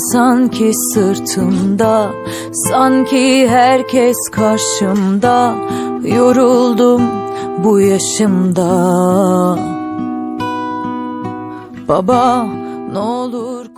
sanki sırtımda sanki herkes karşımda. Yoruldum bu yaşımda. Baba ne olur